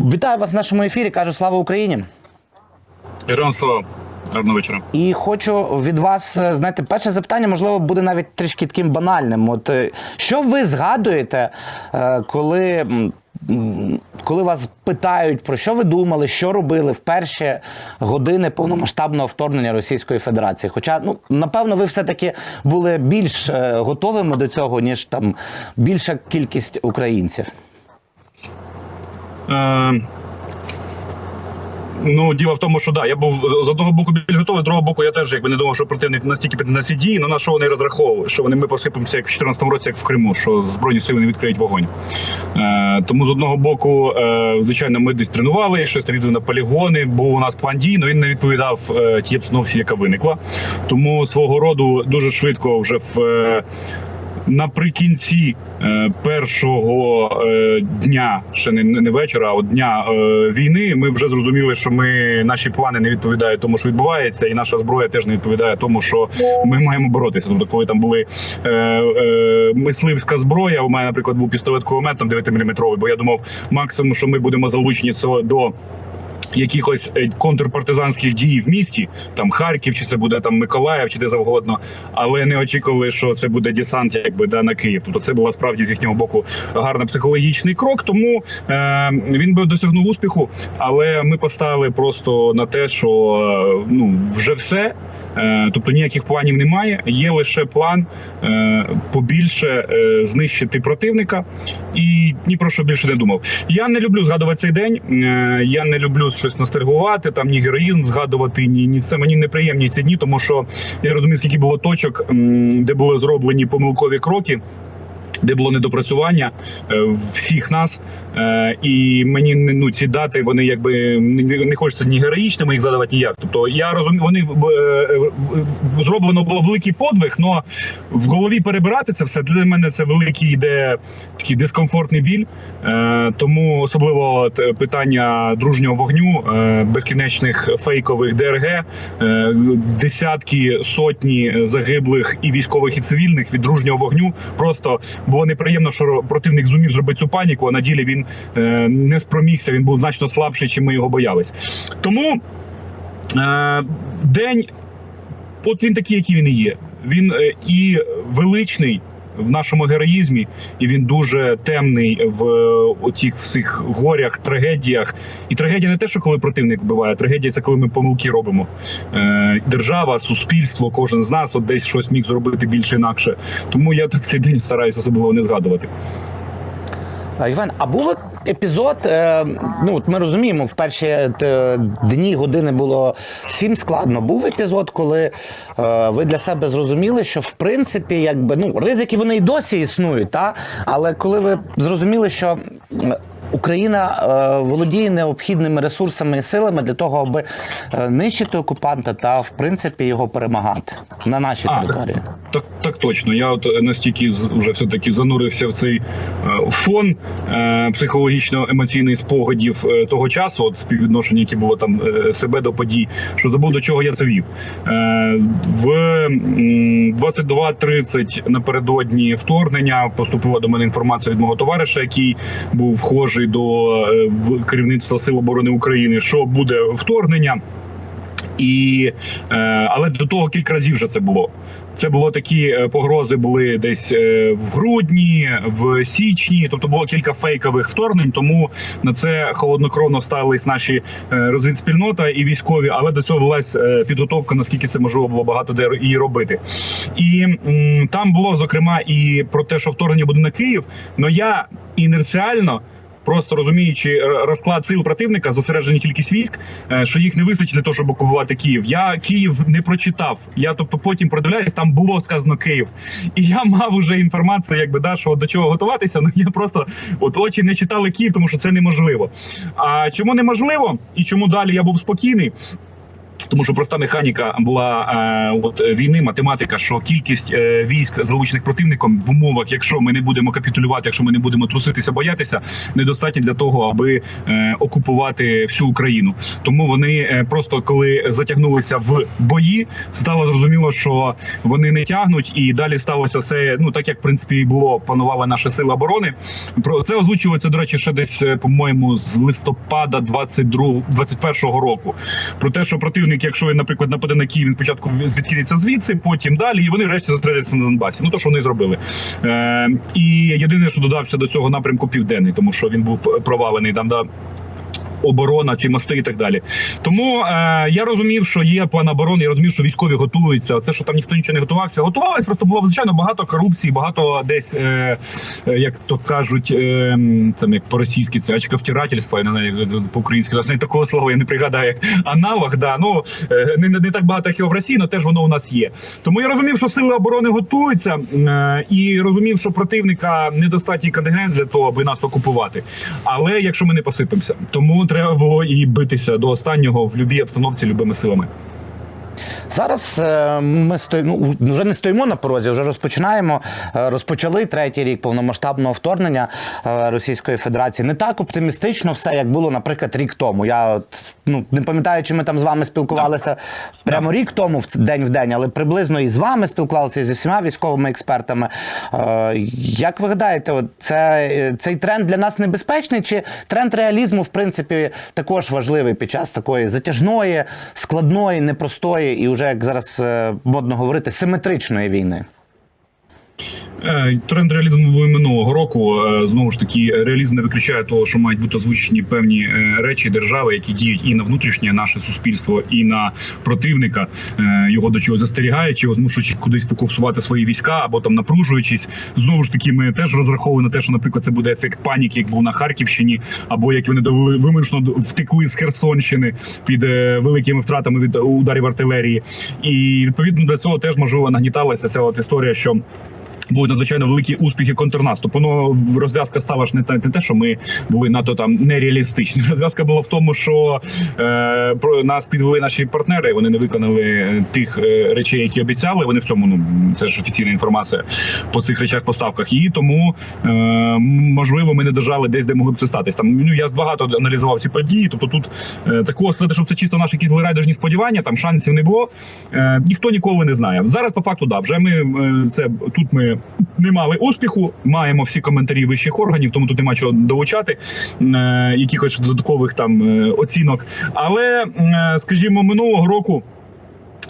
Вітаю вас в нашому ефірі. Кажу слава Україні. Героям слава. Гарного вечора. І хочу від вас е, знаєте, перше запитання, можливо, буде навіть трішки таким банальним. От е, що ви згадуєте, е, коли, коли вас питають про що ви думали, що робили в перші години повномасштабного вторгнення Російської Федерації? Хоча, ну напевно, ви все-таки були більш готовими до цього, ніж там більша кількість українців. Е, ну, діло в тому, що да, я був з одного боку більш з другого боку, я теж якби не думав, що противник настільки піде на ці дії, на що вони розраховували, що вони ми посипемося як в 2014 році, як в Криму, що збройні сили не відкриють вогонь. Е, тому з одного боку, е, звичайно, ми десь тренували, щось різали на полігони, був у нас план дій, але він не відповідав е, тій обстановці, яка виникла. Тому свого роду дуже швидко вже в. Е, Наприкінці е, першого е, дня, ще не, вечора, а дня е, війни, ми вже зрозуміли, що ми наші плани не відповідають тому, що відбувається, і наша зброя теж не відповідає тому, що ми маємо боротися. Тобто, коли там були е, е, мисливська зброя, у мене, наприклад, був пістолет кулемет там 9-мм, бо я думав, максимум, що ми будемо залучені до якихось е, контрпартизанських дій в місті, там Харків, чи це буде там Миколаїв, чи де завгодно, але не очікували, що це буде десант, якби да на Київ. Тобто це була справді з їхнього боку гарний психологічний крок. Тому е, він би досягнув успіху, але ми поставили просто на те, що е, ну вже все. Е, Тобто ніяких планів немає. Є лише план е, побільше е, знищити противника, і ні про що більше не думав. Я не люблю згадувати цей день. Я не люблю щось ностальгувати, там ні героїн згадувати, ні, ні це мені неприємні ці дні, тому що я розумію, скільки було точок, де були зроблені помилкові кроки. Де було недопрацювання всіх нас, е, і мені ну ці дати вони якби не, хочеться ні героїчними їх задавати ніяк. Тобто я розумію, вони е, зроблено було великий подвиг, але в голові перебирати це все для мене це великий йде такий дискомфортний біль. Е, тому особливо е, питання дружнього вогню, е, безкінечних фейкових ДРГ, е, десятки сотні загиблих і військових, і цивільних від дружнього вогню. Просто було неприємно, що противник зумів зробити цю паніку. А на ділі він е, не спромігся. Він був значно слабший, чим ми його боялись. Тому е, день, от він такий, який він і є. Він е, і величний. В нашому героїзмі, і він дуже темний в отіх всіх горях, трагедіях. І трагедія не те, що коли противник вбиває, трагедія це коли ми помилки робимо. Держава, суспільство, кожен з нас от десь щось міг зробити більше інакше. Тому я так цей день стараюся особливо не згадувати. Іван, а був епізод? Е, ну ми розуміємо, в перші е, дні години було всім складно. Був епізод, коли е, ви для себе зрозуміли, що в принципі, якби ну ризики вони й досі існують, та але коли ви зрозуміли, що Україна е, володіє необхідними ресурсами і силами для того, аби е, нищити окупанта та в принципі його перемагати на нашій А, території. Так, так точно. Я от е, настільки вже все таки занурився в цей фон психологічно-емоційний спогадів того часу, от співвідношення, яке було там себе до подій, що забув до чого я це вів. В м, 22.30 напередодні вторгнення поступила до мене інформація від мого товариша, який був вхожий до е, керівництва Сил оборони України, що буде вторгнення. І, е, але до того кілька разів вже це було. Це було такі е, погрози були десь в грудні, в січні. Тобто було кілька фейкових вторгнень. Тому на це холоднокровно ставились наші розвідспільнота і військові. Але до цього велась підготовка, наскільки це можливо було багато де її робити. І там було зокрема і про те, що вторгнення буде на Київ. Но я інерціально. Просто розуміючи е, розклад сил противника, зосереджені кількість військ, е, що їх не вистачить для того, щоб окупувати Київ. Я Київ не прочитав. Я тобто потім продивляюсь, там було сказано Київ, і я мав уже інформацію, якби да, що до чого готуватися. Ну я просто от очі не читали Київ, тому що це неможливо. А чому неможливо і чому далі я був спокійний? Тому що проста механіка була е, от війни, математика, що кількість е, військ залучених противником в умовах, якщо ми не будемо капітулювати, якщо ми не будемо труситися, боятися, недостатньо для того, аби е, окупувати всю Україну. Тому вони просто коли затягнулися в бої, стало зрозуміло, що вони не тягнуть, і далі сталося все. Ну так як в принципі було панували наші сили оборони. Про це озвучувалося, до речі, ще десь, е, по-моєму, з листопада 22 21-го року. Про те, що противник, якщо він, наприклад, нападе на Київ, він спочатку відкинеться звідси, потім далі, і вони врешті зосередяться на Донбасі. Ну то, що вони зробили. Е, і єдине, що додався до цього напрямку південний, тому що він був провалений там. Да, Оборона чи мости і так далі. Тому е, я розумів, що є план оборони, я розумів, що військові готуються. Це що там ніхто нічого не готувався. Готувалися, просто було звичайно багато корупції, багато десь, е, е, як то кажуть, е, там як по-російськи це очковтирательство, я не знаю по-українськи власне такого слова я не пригадаю. Аналог, да ну е, не, не так багато як його в Росії, але теж воно у нас є. Тому я розумів, що сили оборони готуються, е, і розумів, що противника недостатній контингент для того, аби нас окупувати. Але якщо ми не посипемося, тому треба було і битися до останнього в будь-якій обстановці любими силами. Зараз е, ми стоїмо, ну, вже не стоїмо на порозі, вже розпочинаємо. Е, Розпочали третій рік повномасштабного вторгнення е, Російської Федерації. Не так оптимістично все, як було, наприклад, рік тому. Я от, ну, не пам'ятаю, чи ми там з вами спілкувалися прямо рік тому, в день в день, але приблизно і з вами спілкувалися, і зі всіма військовими експертами. Е, Як ви гадаєте, от це, цей тренд для нас небезпечний? Чи тренд реалізму, в принципі, також важливий під час такої затяжної, складної, непростої і вже, як зараз е, модно говорити, симетричної війни? Е, Тренд реалізму минулого року. Е, Знову ж таки, реалізм не виключає того, що мають бути озвучені певні е, речі держави, які діють і на внутрішнє наше суспільство, і на противника, його до чогось застерігаючи, його змушуючи кудись фокусувати свої війська або там напружуючись. Знову ж таки, ми теж розраховуємо на те, що, наприклад, це буде ефект паніки, як був на Харківщині, або як вони довели- вимушено втекли з Херсонщини під великими втратами від ударів артилерії. І відповідно до цього теж можливо нагніталася ця от історія, що будуть надзвичайно великі успіхи контрнаступу. Ну розв'язка стала ж не те, не те, що ми були надто там нереалістичні. Розв'язка була в тому, що е, про нас підвели наші партнери. Вони не виконали е, тих е, речей, які обіцяли. Вони в цьому ну це ж офіційна інформація по цих речах поставках. І тому е, можливо ми не держали десь, де могли б це статись. Там ну я багато аналізував ці події. Тобто тут е, такого сказати, що це чисто наші якісь райдужні сподівання, там шансів не було. Е, ніхто ніколи не знає. Зараз по факту да, вже ми е, це тут ми не мали успіху. Маємо всі коментарі вищих органів, тому тут нема чого долучати е, якихось додаткових там е, оцінок. Але е, скажімо, минулого року.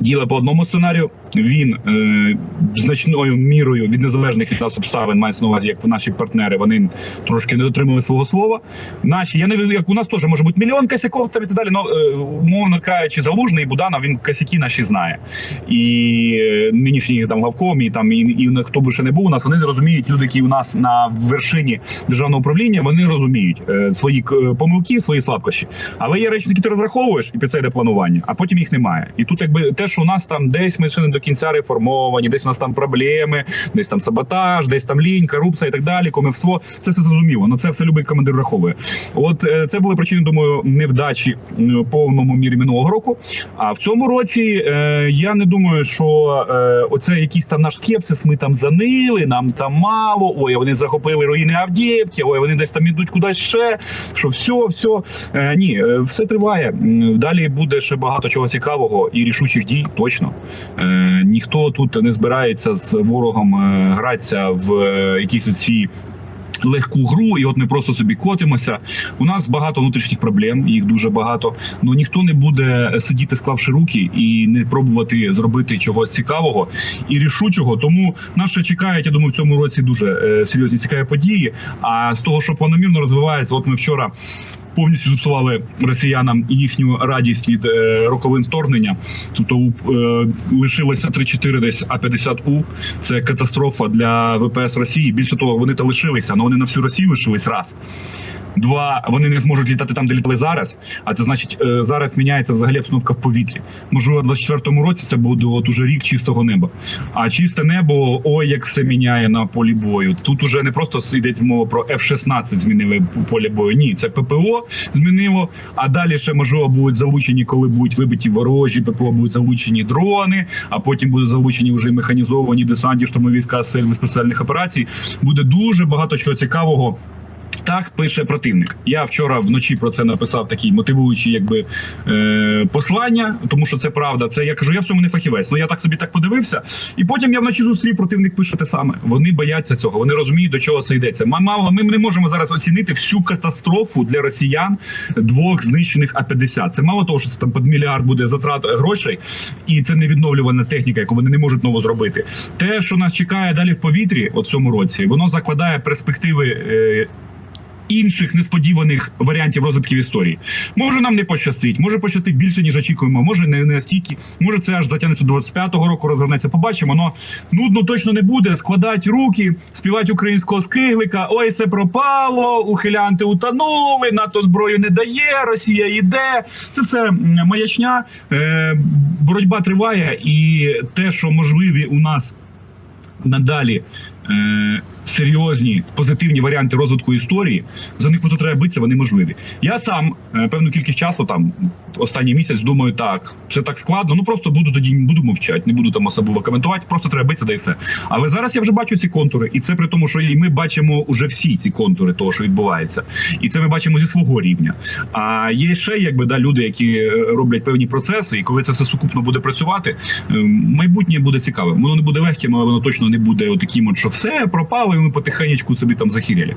Діли по одному сценарію. Він е, значною мірою від незалежних від нас обставин мається на увазі, як наші партнери. Вони трошки не дотримали свого слова. Наші я не як у нас теж може бути мільйон косяков там і так далі. Ну умовно кажучи, залужний Буданов він косяки наші знає. І е, нинішній там главком, і там і, і хто би ще не був у нас, вони не розуміють люди, які у нас на вершині державного управління. Вони розуміють е, свої е, помилки, свої слабкощі. Але є речі, які ти розраховуєш, і під це йде планування, а потім їх немає. І тут, якби те, що у нас там десь ми ще не кінця реформовані, десь у нас там проблеми, десь там саботаж, десь там лінь, корупція і так далі, комівство. Це все зрозуміло. Ну це все любий командир враховує. От е, це були причини, думаю, невдачі м, повному мірі минулого року. А в цьому році е, я не думаю, що е, оце якийсь там наш скепсис. Ми там занили, нам там мало. Ой, вони захопили руїни Авдіївки, ой, вони десь там ідуть кудись ще. Що все, все. Е, ні, е, все триває. Далі буде ще багато чого цікавого і рішучих дій. Точно е, ніхто тут не збирається з ворогом е, гратися в е, якісь ці. Легку гру, і от ми просто собі котимося. У нас багато внутрішніх проблем, їх дуже багато. Ну ніхто не буде сидіти, склавши руки, і не пробувати зробити чогось цікавого і рішучого. Тому нас ще чекають, я думаю, в цьому році дуже е, серйозні цікаві події. А з того, що планомірно розвивається, от ми вчора. Повністю зіпсували росіянам їхню радість від е, роковин вторгнення. Тобто е, лишилося 3-4 десь А-50У. Це катастрофа для ВПС Росії. Більше того, вони та лишилися, але вони на всю Росію лишились раз. Два, вони не зможуть літати там, де літали зараз. А це значить, е, зараз міняється взагалі обстановка в повітрі. Можливо, в 24-му році це буде от уже рік чистого неба. А чисте небо, ой, як все міняє на полі бою. Тут уже не просто йдеться мова про F-16 змінили поле бою. Ні, це ППО змінило. А далі ще можливо будуть залучені, коли будуть вибиті ворожі ППО, будуть залучені дрони, а потім будуть залучені вже механізовані десантні штурмові війська сил спеціальних операцій. Буде дуже багато чого цікавого. Так пише противник. Я вчора вночі про це написав такі мотивуючі, якби е, послання, тому що це правда. Це я кажу, я в цьому не фахівець. Ну я так собі так подивився. І потім я вночі зустрів противник пише те саме. Вони бояться цього. Вони розуміють, до чого це йдеться. Ма- Мало ми не можемо зараз оцінити всю катастрофу для росіян двох знищених А-50. Це мало того, що це там під мільярд буде затрат грошей, і це невідновлювана техніка, яку вони не можуть ново зробити. Те, що нас чекає далі в повітрі, в цьому році, воно закладає перспективи. Е, Інших несподіваних варіантів розвитків історії може нам не пощастить, може пощастить більше ніж очікуємо. Може не настільки, може це аж затягнеться до 25-го року. Розгорнеться. Побачимо. Но нудно точно не буде. Складать руки, співати українського скиглика. Ой, все пропало. Ухилянти утонули. НАТО зброю не дає. Росія йде. Це все маячня. Е, боротьба триває, і те, що можливі у нас надалі е, серйозні позитивні варіанти розвитку історії, за них просто треба битися, вони можливі. Я сам е, певну кількість часу, там останній місяць, думаю, так, це так складно. Ну просто буду тоді буду мовчати, не буду там особливо коментувати, просто треба битися, да і все. Але зараз я вже бачу ці контури, і це при тому, що і ми бачимо уже всі ці контури того, що відбувається, і це ми бачимо зі свого рівня. А є ще якби да люди, які е, роблять певні процеси, і коли це все сукупно буде працювати, е, майбутнє буде цікавим. Воно не буде легким, але воно точно не буде отаким, от, що все пропало, і ми потихенечку собі там захіряли.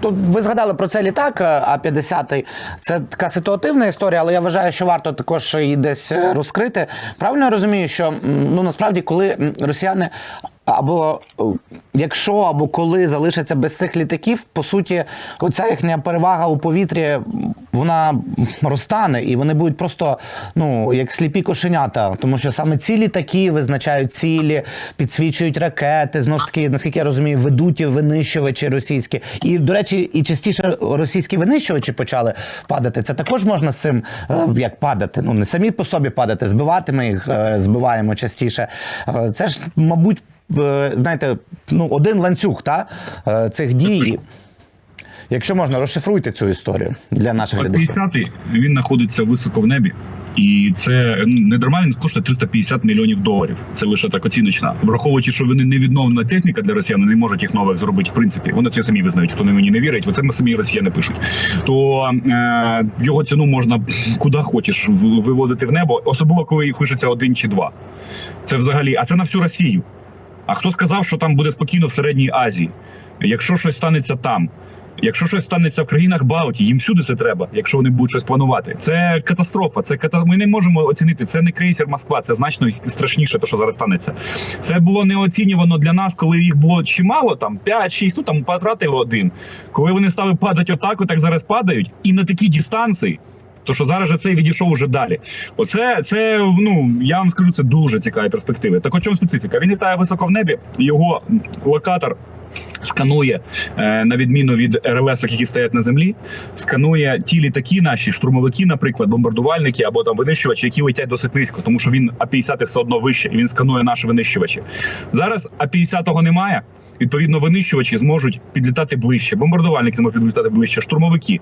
Тут ви згадали про цей літак е, А-50. Це така ситуативна історія, але я вважаю, що варто також її десь е, розкрити. Правильно я розумію, що ну насправді, коли росіяни або якщо або коли залишаться без цих літаків, по суті, оця їхня перевага у повітрі вона розтане, і вони будуть просто ну як сліпі кошенята, тому що саме ці літаки визначають цілі, підсвічують ракети. Знову ж таки, наскільки я розумію, ведуть і винищувачі російські. І до речі, і частіше російські винищувачі почали падати. Це також можна з цим е, як падати. Ну не самі по собі падати, збивати ми їх е, збиваємо частіше. Е, Це ж, мабуть, знаєте, ну один ланцюг та е, цих дій. Якщо можна, розшифруйте цю історію для наших глядачів. 50-й він знаходиться високо в небі, і це ну, не дарма він коштує 350 мільйонів доларів. Це лише так оціночна. Враховуючи, що вони невідновна техніка для росіян, вони не можуть їх нових зробити. В принципі, вони це самі визнають. Хто не мені не вірить, це самі росіяни пишуть. То е, його ціну можна куди хочеш виводити в небо, особливо коли їх пишеться один чи два. Це взагалі, а це на всю Росію. А хто сказав, що там буде спокійно в середній Азії? Якщо щось станеться там. Якщо щось станеться в країнах Балтії, їм всюди це треба, якщо вони будуть щось планувати. Це катастрофа. Це ката... Ми не можемо оцінити. Це не крейсер Москва, це значно страшніше, те, що зараз станеться. Це було не оцінювано для нас, коли їх було чимало, там 5-6, ну там потратили один. Коли вони стали падати отак, отак зараз падають, і на такі дистанції. То що зараз же цей відійшов уже далі. Оце це ну я вам скажу, це дуже цікаві перспективи. Так о чому специфіка? Він літає високо в небі, його локатор сканує е, на відміну від РЛС, які стоять на землі, сканує ті літаки, наші штурмовики, наприклад, бомбардувальники або там винищувачі, які летять досить низько, тому що він А-50 все одно вище, і він сканує наші винищувачі. Зараз А-50 немає. Відповідно, винищувачі зможуть підлітати ближче, бомбардувальники зможуть підлітати ближче, штурмовики.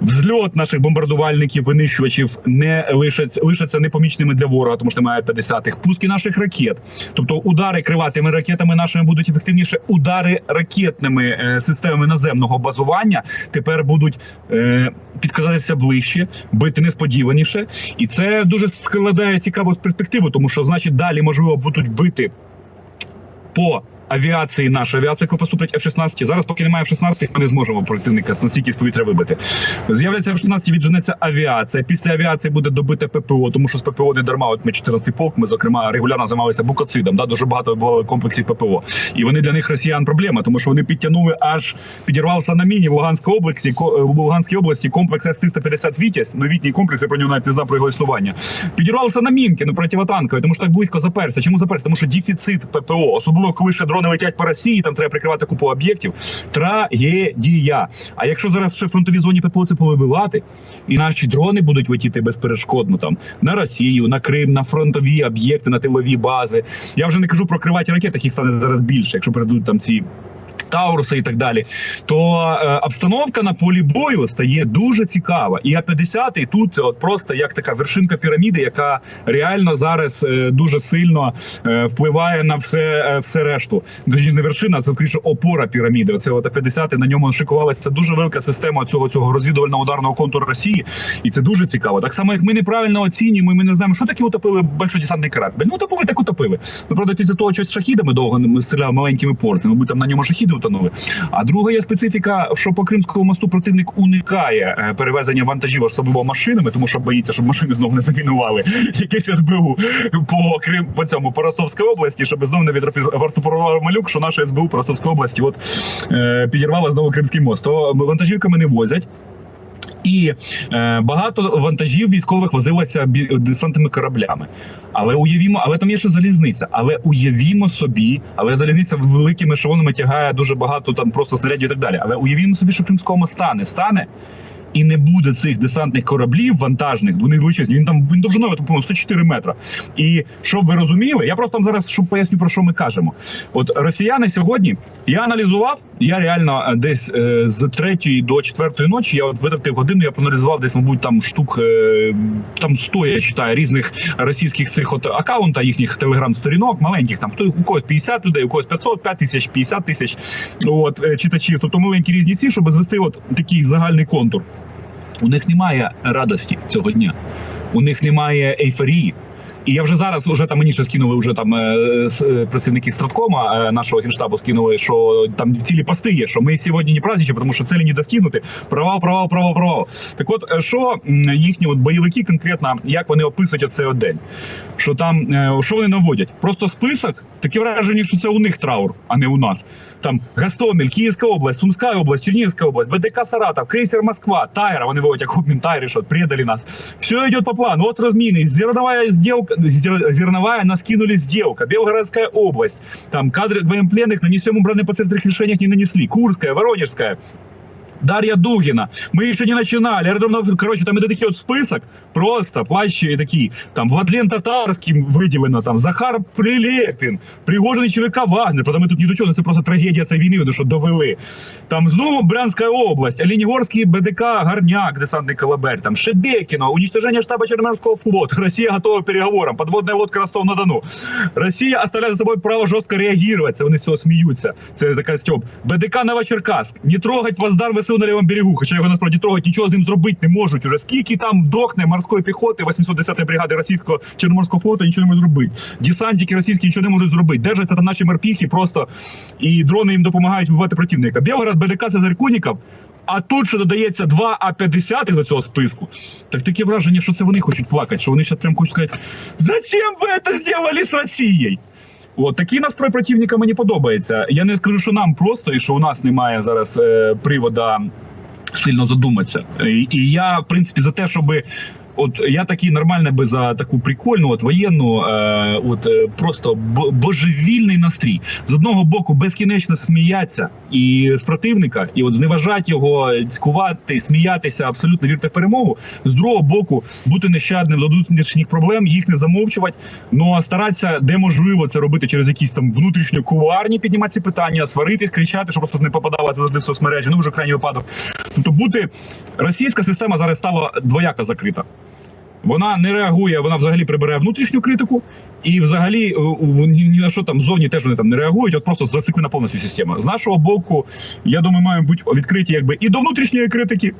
Взльот наших бомбардувальників, винищувачів не лишаться, лишаться непомічними для ворога, тому що немає 50-х. Пуски наших ракет. Тобто удари криватими ракетами нашими будуть ефективніше. Удари ракетними е, системами наземного базування тепер будуть е, підкрадатися ближче, бити несподіваніше. І це дуже складає цікаву перспективу, тому що значить далі можливо будуть бити по авіації нашої авіація, яка поступлять F-16. Зараз, поки немає F-16, ми не зможемо противника настільки з повітря вибити. З'являється F-16, відженеться авіація. Після авіації буде добите ППО, тому що з ППО не дарма. От ми 14-й полк, ми зокрема регулярно займалися букоцидом. Да, дуже багато було комплексів ППО. І вони для них росіян проблема, тому що вони підтягнули аж підірвався на міні в Луганській області. ко- В Луганській області комплекс С-350 Вітязь, новітній комплекс, я про нього навіть не знав про його існування. Підірвався на мінки, ну противотанкові, тому що так близько заперся. Чому заперся? Тому що дефіцит ППО, особливо коли ще дрони летять по Росії, там треба прикривати купу об'єктів. Трагедія. А якщо зараз ще в фронтовій зоні ППО це повибивати, і наші дрони будуть летіти безперешкодно там на Росію, на Крим, на фронтові об'єкти, на тилові бази. Я вже не кажу про криваті ракети, їх стане зараз більше, якщо перейдуть там ці. Тауруси і так далі, то е, обстановка на полі бою стає дуже цікава. І А-50 тут от просто як така вершинка піраміди, яка реально зараз е, дуже сильно е, впливає на все, е, все решту. Точніше, не вершина, це скоріше опора піраміди. Оце от А-50 на ньому шикувалася дуже велика система цього цього розвідувального ударного контуру Росії, і це дуже цікаво. Так само, як ми неправильно оцінюємо, ми не знаємо, що таке утопили большодесантний корабль. Ну утопили, так утопили. Ну правда, після того щось шахідами довго не стріляв маленькими порцями, мабуть, там на ньому шахіди утонули. А друга є специфіка, що по Кримському мосту противник уникає е, перевезення вантажів особливо машинами, тому що боїться, щоб машини знову не замінували якесь СБУ по Крим по цьому по Ростовській області, щоб знову не відрапортував малюк, що наша СБУ по Ростовській області от е, підірвала знову Кримський мост. То вантажівками не возять. І е, багато вантажів військових возилося бі- десантними кораблями. Але уявімо, але там є ще залізниця. Але уявімо собі, але залізниця великими шовонами тягає дуже багато там просто снарядів і так далі. Але уявімо собі, що Кримського моста не стане. І не буде цих десантних кораблів вантажних, вони величезні. Він там він довжиною там, по-моєму, 104 метра. І щоб ви розуміли, я просто вам зараз щоб поясню про що ми кажемо. От росіяни сьогодні я аналізував. Я реально е, десь е, з третьої до четвертої ночі я от витратив годину. Я проаналізував десь, мабуть, там штук е, там 100, я читаю різних російських цих от акаунта, їхніх телеграм-сторінок, маленьких там хто у когось 50 людей, у когось 500, 5 тисяч, 50 тисяч. От е, читачів. Тобто маленькі різні ці, щоб звести от такий загальний контур. У них немає радості цього дня, у них немає ейфорії. І я вже зараз вже там мені ще скинули вже там е, е, працівники Страткома е, нашого генштабу скинули, що там цілі пости є, що ми сьогодні не праздничаємо, тому що цілі не достигнути. Провал, провал, провал, провал. Так от, що їхні от бойовики конкретно, як вони описують оцей от день? Що там, що вони наводять? Просто список, таке враження, що це у них траур, а не у нас. Там Гастомель, Київська область, Сумська область, Чернігівська область, БДК Саратов, крейсер Москва, Тайра, вони виводять як обмін Тайри, що предали нас. Все идет по плану. Вот размины. Зерновая зер- зерновая нас кинули сделка. Белгородская область. Там кадры военпленных нанесем убраны по центрных решениях не нанесли. Курская, Воронежская. Дарья Дугина. Мы еще не начинали. Аэродром, Нов- короче, там это такий от список. Просто плащі такі. Там Владлен Татарським виділено, там Захар Прилепін, Пригожин ЧВК Вагнер. Ми тут ні до чого, це просто трагедія цієї війни, що довели. Там знову Брянська область, Оленігорський БДК Горняк, десантний колабель, там Шебекіно, уничтожение штаба Черноморского флота. Россия готова переговорам. Подводная лодка Ростов-на-Дону. Росія оставляє за собою право жорстко реагувати. Це вони цього сміються. Це така стьоп. БДК Новочеркасск. Не трогать Плацдарм ВСУ на лівому берегу. Хоча його насправді трогать, нічого з ним зробити не можуть. Уже скільки там дохне морської піхоти 810-ї бригади російського Чорноморського флоту, нічого не можуть зробити. Десантники російські нічого не можуть зробити. Держаться там наші морпіхи просто і дрони їм допомагають вбивати противника. Белгород, БДК це Зеркуніков. А тут ще додається 2 А-50 до цього списку. Так таке враження, що це вони хочуть плакати, що вони зараз прям хочуть сказати, зачем ви це зробили з Росією? От такий настрой противника мені подобається. Я не скажу, що нам просто і що у нас немає зараз е, привода сильно задуматися. І, і я, в принципі, за те, щоб. От я такий нормальний би за таку прикольну, от воєнну, е, от е, просто божевільний настрій. З одного боку, безкінечно сміяться і з противника, і от зневажати його, цькувати, сміятися, абсолютно вірити в перемогу. З другого боку, бути нещадним до внутрішніх проблем, їх не замовчувати, але старатися, де можливо, це робити через якісь там внутрішньо кулуарні, піднімати ці питання, сваритись, кричати, щоб просто не попадалося завжди в соцмережі. Ну вже крайній випадок. Тобто бути російська система зараз стала двояко закрита. Вона не реагує, вона взагалі прибирає внутрішню критику, і взагалі е, ні, на що там зовні теж вони там не реагують. От просто зациклена повністю система. З нашого боку, я думаю, маємо бути відкриті якби і до внутрішньої критики.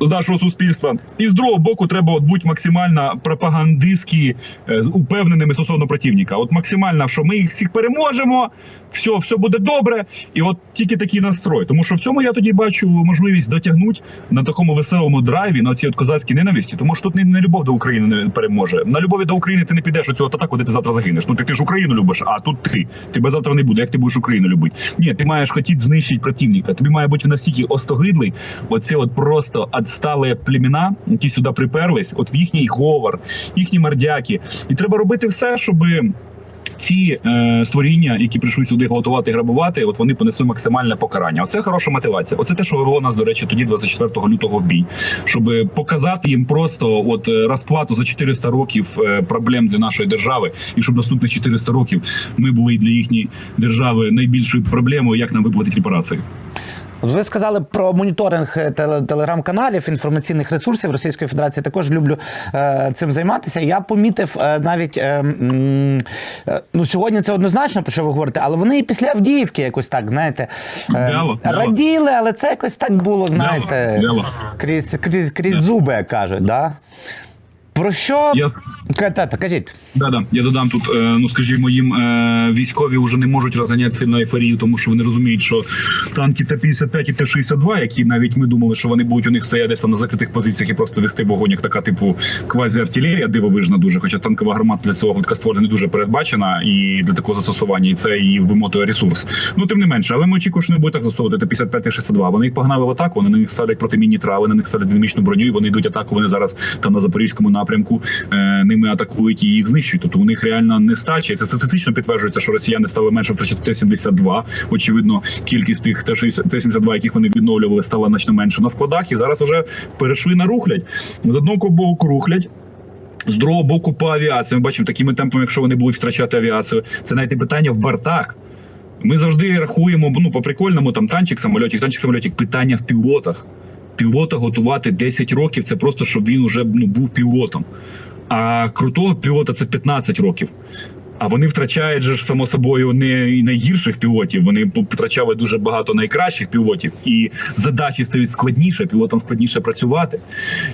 З нашого суспільства, і з другого боку, треба от бути максимально пропагандистськи е, упевненими стосовно противника. От максимально, що ми їх всіх переможемо, все, все буде добре, і от тільки такий настрой. Тому що в цьому я тоді бачу можливість дотягнути на такому веселому драйві на цій от козацькій ненависті. Тому що тут не, не любов до України не переможе. На любові до України ти не підеш у цю атаку, де ти завтра загинеш. Ну ти, ти ж Україну любиш, а тут ти. Тебе завтра не буде. Як ти будеш Україну любити? Ні, ти маєш хотіти знищити противника. Тобі має бути настільки остогидлий. Оце от просто відсталі племена, які сюди приперлись, от в їхній говор, їхні мордяки. І треба робити все, щоби ці е, створіння, які прийшли сюди готувати грабувати, от вони понесли максимальне покарання. Оце хороша мотивація. Оце те, що вивело нас, до речі, тоді, 24 лютого в бій, щоб показати їм просто от е, розплату за 400 років е, проблем для нашої держави, і щоб наступних 400 років ми були для їхньої держави найбільшою проблемою, як нам виплатити репарації. От Ви сказали про моніторинг е, телеграм-каналів, інформаційних ресурсів Російської Федерації. Також люблю е, цим займатися. Я помітив е, навіть е, е, ну сьогодні це однозначно про що ви говорите, але вони і після Авдіївки якось так, знаєте, е, вяло. раділи, але це якось так було, знаєте, вяло. крізь, крізь, крізь зуби, як кажуть. Да? Про що Я Ка- та- та, кажіть? Да, да. Я додам тут, е, ну скажімо, їм е, військові вже не можуть розганяти сильно ейфорію, тому що вони розуміють, що танки Т-55 і Т-62, які навіть ми думали, що вони будуть у них стояти десь там на закритих позиціях і просто вести вогонь, як така типу квазі-артилерія, дивовижна дуже. Хоча танкова гармата для цього гладкоствольна не дуже передбачена і для такого застосування, і це її вимотує ресурс. Ну тим не менше, але ми очікуємо, що не буде так застосовувати Т-55 Т-62. Вони їх погнали в атаку, вони на них ставлять протимінні трави, на них ставлять динамічну броню, і вони йдуть атаку. Вони зараз там на запорізькому напрямку е, ними атакують і їх знищують. Тобто у них реально нестача. І Це статистично підтверджується, що росіяни стали менше втрачати Т-72. Очевидно, кількість тих Т-60 Т-72, яких вони відновлювали, стала значно менше на складах. І зараз вже перейшли на рухлядь. З одного боку рухлядь. З другого боку, по авіації ми бачимо такими темпами, якщо вони будуть втрачати авіацію, це навіть і питання в бортах. Ми завжди рахуємо ну по прикольному там танчик, самольотик, танчик, самольотик. Питання в пілотах. Пілота готувати 10 років це просто щоб він уже ну, був пілотом. А крутого пілота це 15 років. А вони втрачають же само собою не найгірших пілотів. Вони втрачали дуже багато найкращих пілотів, і задачі стають складніше. Пілотам складніше працювати.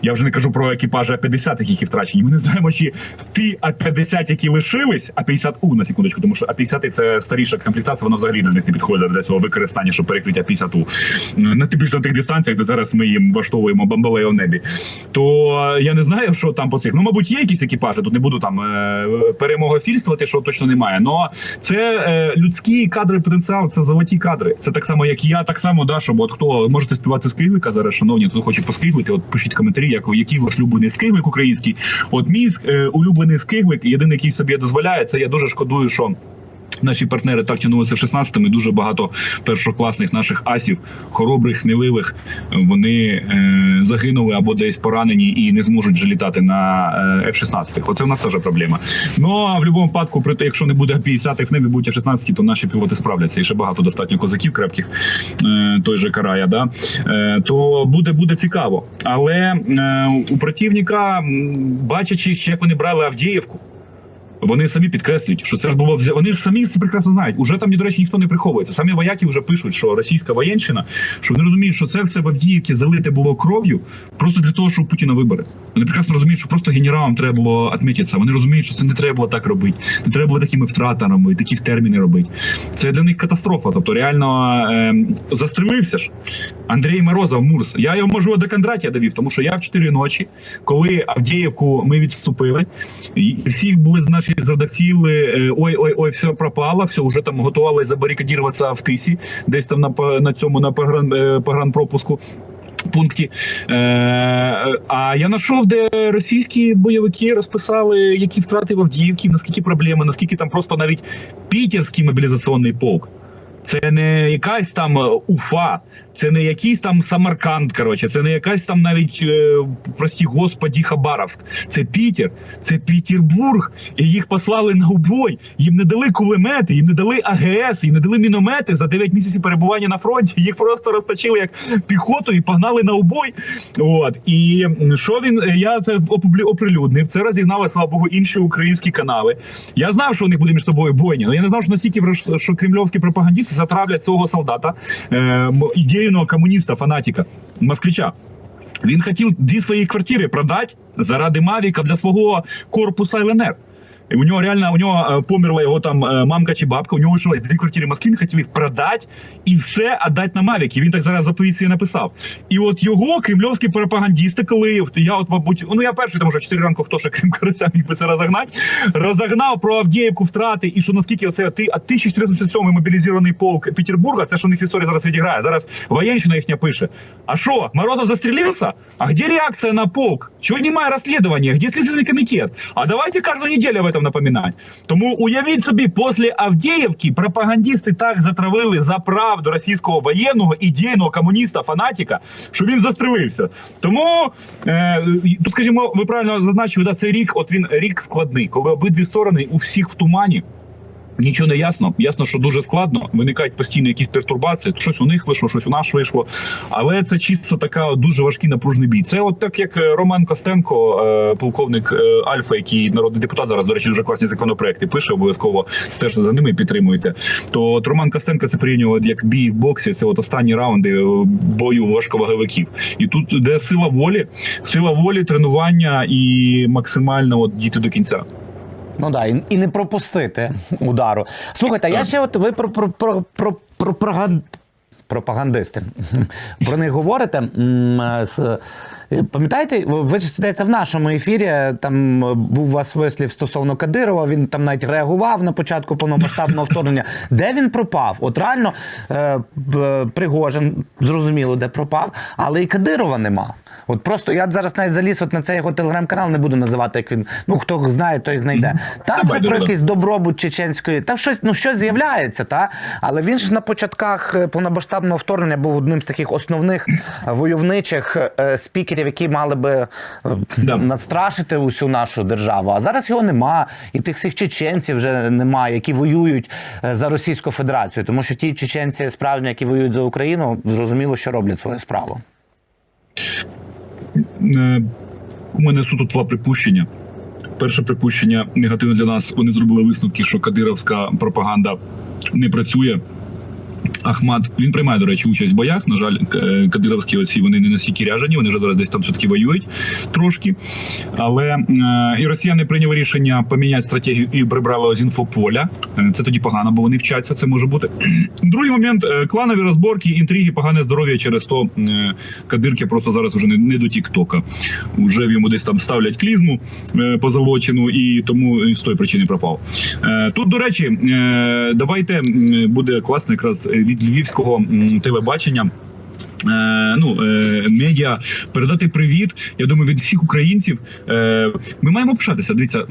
Я вже не кажу про екіпажі А-50, які втрачені. Ми не знаємо, чи ті А-50, які лишились, А-50У на секундочку, тому що А-50 це старіша комплектація, вона взагалі для них не підходить для цього використання, щоб перекрити А-50У. На тим більше на тих дистанціях, де зараз ми їм влаштовуємо бомбалею в небі. То я не знаю, що там по цих. Ну, мабуть, є якісь екіпажі. Тут не буду там е, перемогофільствувати, що точно немає. Но це е, людські кадри, потенціал, це золоті кадри. Це так само, як і я, так само, да, щоб от хто можете співати скиглика зараз, шановні, хто хоче поскиглити, от пишіть коментарі, як який ваш улюблений скиглик український. От мій е, улюблений скиглик, єдиний, який собі дозволяє, це я дуже шкодую, що. Наші партнери так тягнулися в 16-му, і дуже багато першокласних наших асів, хоробрих, сміливих, вони е, загинули або десь поранені і не зможуть вже літати на е, F-16. Оце в нас теж проблема. Ну а в будь-якому випадку, при те, якщо не буде 50-х в небі, будуть F-16, то наші пілоти справляться. І ще багато достатньо козаків крепких, е, той же Карая, да? е, то буде, буде цікаво. Але е, у противника, бачачи, як вони брали Авдіївку. Вони самі підкреслюють, що це ж було взя- Вони ж самі це прекрасно знають. Уже там, до речі, ніхто не приховується. Самі вояки вже пишуть, що російська воєнщина, що вони розуміють, що це все в Авдіївці залите було кров'ю просто для того, щоб Путіна вибори. Вони прекрасно розуміють, що просто генералам треба було відмітитися. Вони розуміють, що це не треба було так робити, не треба було такими втратами, такі терміни робити. Це для них катастрофа. Тобто, реально е, застрелився ж Андрій Морозов, Мурс. Я його можливо до Кондратія довів, тому що я в 4 ночі, коли Авдіївку ми відступили, і всі були наші зрадофіли. е, Ой, ой, ой, все пропало, все вже там готували забарикадіруватися в тисі, десь там на на цьому на погран, е, погранпропуску. Пункті. Е, а я знайшов, де російські бойовики розписали, які втрати в Авдіївці, наскільки проблеми, наскільки там просто навіть пітерський мобілізаційний полк. Це не якась там е, Уфа, це не якийсь там Самарканд. Коротше, це не якась там навіть е, прості господі Хабаровськ. Це Пітер, це Пітербург. І їх послали на убой. Їм не дали кулемети, їм не дали АГС, їм не дали міномети за 9 місяців перебування на фронті. Їх просто розточили як піхоту і погнали на убой. От і що він я це оприлюднив. Це розігнали, слава Богу, інші українські канали. Я знав, що них буде між собою бойня, але я не знав, що настільки що кремльовські пропагандісти затравлять цього солдата, е, ідейного комуніста, фанатика, москвича. Він хотів дві свої квартири продати заради Мавіка для свого корпусу ЛНР. У нього реально у нього е, померла його там е, мамка чи бабка, у нього лишилось дві квартири Москві, хотів їх продати і все віддати на Мавік. І він так зараз заповідці написав. І от його кремльовські пропагандісти, коли я, от, мабуть, ну я перший, тому що 4 ранку хто ще крім Карася міг би це розогнати, розогнав про Авдіївку втрати, і що наскільки а 1407 мобілізований полк Петербурга, це що у них історія зараз відіграє. Зараз воєнщина їхня пише. А що, Морозов застрелился? А где реакция на полк? Чего немає розслідування? Где следственный комитет? А давайте каждую неделю об этом напоминать. Тому уявіть собі, після Авдіївки пропагандисти так затравили за правду російського воєнного ідейного комуніста, фанатика, що він застрелився. Тому е, тут, скажімо, ви правильно зазначили, да, цей рік, от він рік складний, коли обидві сторони у всіх в тумані. Нічого не ясно. Ясно, що дуже складно. Виникають постійно якісь пертурбації. Щось у них вийшло, щось у нас вийшло. Але це чисто така дуже важкий напружений бій. Це от так як е, Роман Костенко, е, полковник е, Альфа, який народний депутат зараз, до речі, дуже класні законопроекти пише. Обов'язково стежте за ними і підтримуєте. То от Роман Костенко це прийнював як бій в боксі. Це от останні раунди бою важковаговиків. І тут де сила волі, сила волі, тренування і максимально от діти до кінця. Ну да, і, і не пропустити удару. Слухайте, я ще от ви про, про, про, про, про пропагандисти. Про них говорите. Е, Пам'ятаєте, ви ж сидите в нашому ефірі. Там е, був у вас вислів стосовно Кадирова. Він там навіть реагував на початку повномасштабного вторгнення. Де він пропав? От реально е, Пригожин, зрозуміло, де пропав, але і Кадирова нема. От просто я зараз навіть заліз от на цей його телеграм-канал, не буду називати, як він. Ну хто знає, той знайде. Там Давай, про якийсь добробут чеченської, там щось, ну щось з'являється, та але він ж на початках повномасштабного вторгнення був одним з таких основних войовничих е, спікерів, які мали би е, Да. надстрашити усю нашу державу. А зараз його нема, і тих всіх чеченців вже немає, які воюють е, за Російську Федерацію, тому що ті чеченці справжні, які воюють за Україну, зрозуміло, що роблять свою справу. Е, У мене суто два припущення. Перше припущення негативне для нас. Вони зробили висновки, що кадировська пропаганда не працює. Ахмат він приймає, до речі, участь в боях. На жаль, е, кадировські оці вони не настільки ряжені, вони вже зараз десь там все-таки воюють трошки. Але е, і росіяни прийняли рішення поміняти стратегію і прибрали з інфополя. Е, Це тоді погано, бо вони вчаться, це може бути. Другий момент кланові розборки, інтриги, погане здоров'я через то кадирки просто зараз вже не, до Тіктока. Уже йому десь там ставлять клізму позолочену, і тому з тої причини пропав. Тут, до речі, давайте буде класно якраз від львівського телебачення. Е, ну, е, медіа передати привіт. Я думаю, від всіх українців. Е, ми маємо пишатися. Дивіться,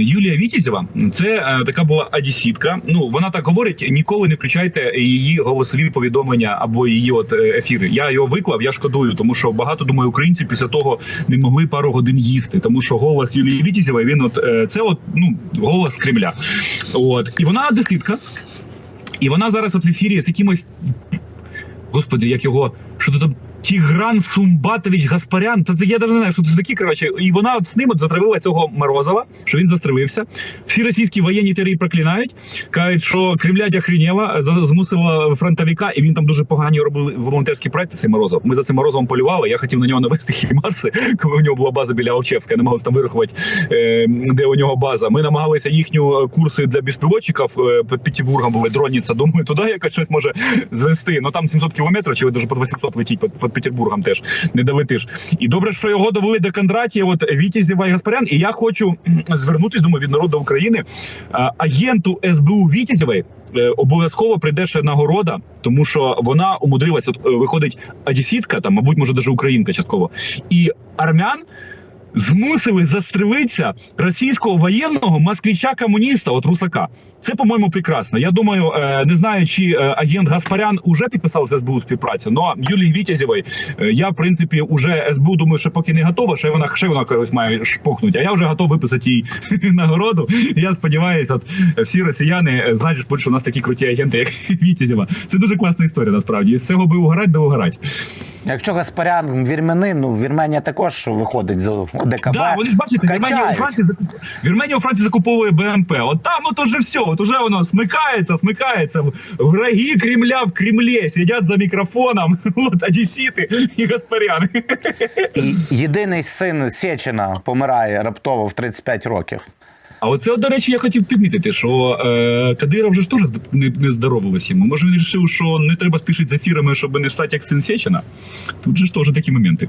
Юлія Вітязєва, це така була адісітка. Ну вона так говорить: ніколи не включайте її голосові повідомлення або її от ефіри. Я його виклав, я шкодую, тому що багато думаю, українців після того не могли пару годин їсти, тому що голос Юлії Вітязєвої, він от це от ну голос Кремля. От і вона одеситка. І вона зараз от в ефірі з якимось господи, як його, що то там. Тігран Сумбатович Гаспарян, та це я навіть не знаю, що це такі. Коротше, і вона от з ним от затравила цього Морозова, що він застрелився. Всі російські воєнні теорії проклинають, кажуть, що Кремлядь охренєва, змусила фронтовика, і він там дуже погані робив волонтерські проекти. Цей Морозов. Ми за цим Морозовим полювали. Я хотів на нього навести хімарси, коли у нього була база біля Овчевська. Я намагався там вирахувати, е, де у нього база. Ми намагалися їхню е, курси для безпілотчиків е, під Петербургом були дроніться. Думаю, туди якось щось може звести. Ну там 700 кілометрів, чи навіть під 800 летіть під Петербургом теж не долетиш. І добре, що його довели до Кондратія, от Вітязєва і Гаспарян. І я хочу кхм, звернутись, думаю, від народу України агенту СБУ Вітязєвої. е, Обов'язково прийде ще нагорода, тому що вона умудрилась, от е, виходить адісітка, там, мабуть, може, даже українка частково, і армян змусили застрелитися російського воєнного москвича комуніста, от русака. Це, по-моєму, прекрасно. Я думаю, е, не знаю, чи е, агент Гаспарян уже підписав з СБУ співпрацю, але Юлії Вітязєвої е, я, в принципі, уже СБУ думаю, що поки не готова, ще вона ще вона когось має шпохнути. А я вже готов виписати їй нагороду. Я сподіваюся, от всі росіяни знають, що у нас такі круті агенти, як Вітязєва. Це дуже класна історія, насправді. З цього би угорать, да угорать. Якщо Гаспарян вірменин, ну Вірменія також виходить з ОДКБ. Да, вони ж бачите, Вірменія у. Франції. Вірменія у Франції закуповує БМП. От там от уже все, от уже воно смикається, смикається. Враги Кремля в Кремлі сидять за мікрофоном. От одесіти і Гаспаряни. Єдиний син Сєчина помирає раптово в 35 років. А оце, до речі, я хотів підмітити, що е, Кадиров вже ж теж не, не йому. Може він вирішив, що не треба спішити з ефірами, щоб не стати як син Сечина. Тут же ж теж такі моменти.